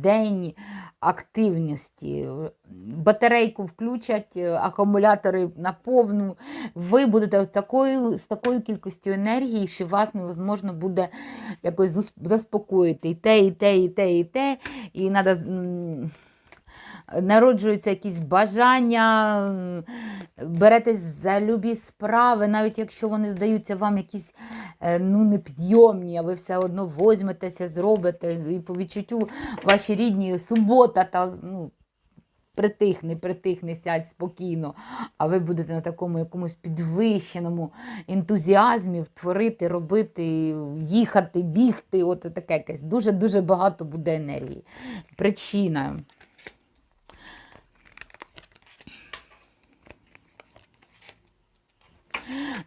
день активності. Батарейку включать, е, акумулятори на повну. Ви будете такою, з такою кількістю енергії, що вас невозможно буде якось заспокоїти. І те, і те, і те, і те. І треба народжуються якісь бажання, беретесь за любі справи, навіть якщо вони здаються вам якісь е, ну, непідйомні, а ви все одно возьметеся, зробите. І по відчуттю ваші рідні субота та ну, притихни, притихни, сядь спокійно, а ви будете на такому якомусь підвищеному ентузіазмі творити, робити, їхати, бігти. От таке якесь. Дуже-дуже багато буде енергії. Причина.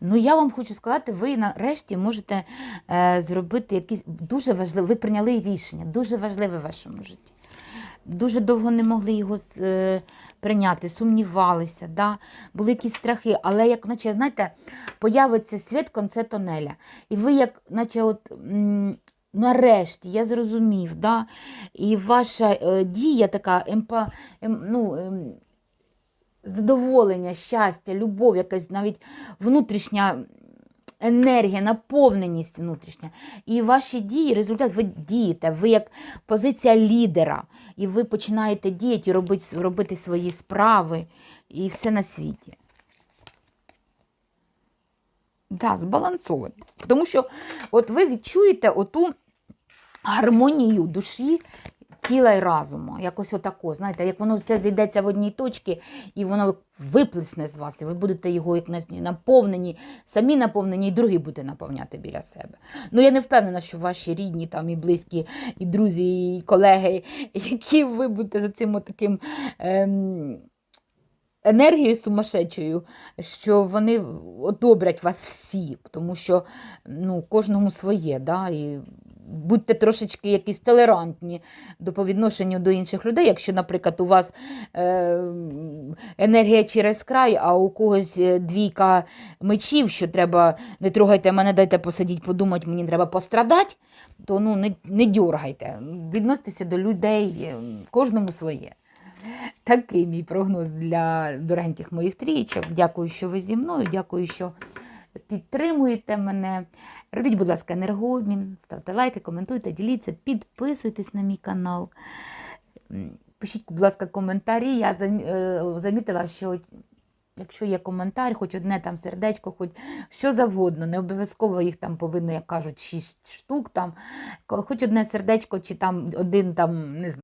Ну, я вам хочу сказати, ви нарешті можете е, зробити якісь дуже важливе, ви прийняли рішення, дуже важливе в вашому житті. Дуже довго не могли його е, прийняти, сумнівалися, да? були якісь страхи, але як, наче, знаєте, появиться світ в конце тонеля. І ви, як, наче, от, м, нарешті, я зрозумів, да? і ваша е, дія така емпа, ем, ну, ем, задоволення, щастя, любов, якась навіть внутрішня енергія, наповненість внутрішня. І ваші дії, результат, ви дієте, ви як позиція лідера, і ви починаєте діяти, і робити, робити свої справи і все на світі. Да, збалансовані. Тому що от ви відчуєте оту гармонію душі, тіла і разуму. Якось отако, знаєте, як воно все зійдеться в одній точці, і воно виплесне з вас, і ви будете його як на- наповнені, самі наповнені, і другі будете наповняти біля себе. Ну, я не впевнена, що ваші рідні, там, і близькі, і друзі, і колеги, які ви будете за цим таким. Ем, енергією сумасшедшою, що вони одобрять вас всі, тому що ну, кожному своє. Да? І будьте трошечки якісь толерантні до по відношенню до інших людей. Якщо, наприклад, у вас е, енергія через край, а у когось е, двійка мечів, що треба не трогайте мене, дайте посидіти, подумати, мені треба пострадати, то ну, не, не дьоргайте. Відноситеся до людей, е, кожному своє. Такий мій прогноз для дорогеньких моїх трієчок. Дякую, що ви зі мною. Дякую, що підтримуєте мене. Робіть, будь ласка, енергообмін, ставте лайки, коментуйте, діліться, підписуйтесь на мій канал. Пишіть, будь ласка, коментарі. Я е, замітила, що якщо є коментар, хоч одне там сердечко, хоч що завгодно, не обов'язково їх там повинно, як кажуть, шість штук, там, хоч одне сердечко, чи там один там, не знаю.